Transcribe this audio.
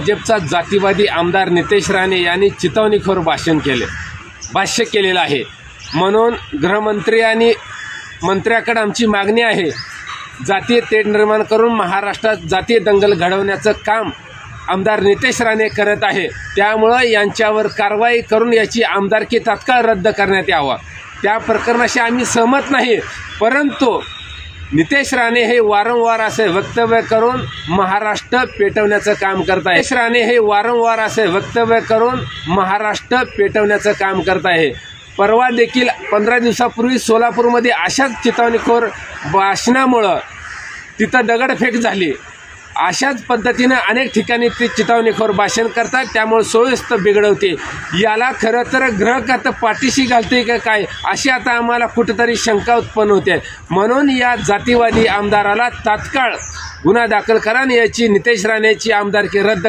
भाजपचा जातीवादी आमदार नितेश राणे यांनी चितवणीखोर भाषण केले भाष्य केलेलं आहे. म्हणून गृहमंत्री आणि मंत्र्याकडे आमची मागणी आहे जातीय तेढ निर्माण करून महाराष्ट्रात जातीय दंगल घडवण्याचं काम आमदार नितेश राणे करत आहे. त्यामुळं यांच्यावर कारवाई करून याची आमदारकी तात्काळ रद्द करण्यात यावा. त्या प्रकरणाशी आम्ही सहमत नाही परंतु नितेश राणे हे वारंवार असे वक्तव्य करून महाराष्ट्र पेटवण्याचं काम करत आहे. नितेश राणे हे वारंवार असे वक्तव्य करून महाराष्ट्र पेटवण्याचं काम करत आहे. परवा देखील पंधरा दिवसापूर्वी सोलापूरमध्ये अशाच चितावणीखोर भाषणामुळं तिथं दगडफेक झाली. अशाच पद्धतीनं अनेक ठिकाणी ते चितावणीखोर भाषण करतात त्यामुळे सोयीस्त बिघडवते. याला खरं तर ग्रहकात पाठीशी घालते का काय अशी आता आम्हाला कुठंतरी शंका उत्पन्न होते. म्हणून या जातीवादी आमदाराला तात्काळ गुन्हा दाखल करा आणि याची नितेश राणेची आमदारकी रद्द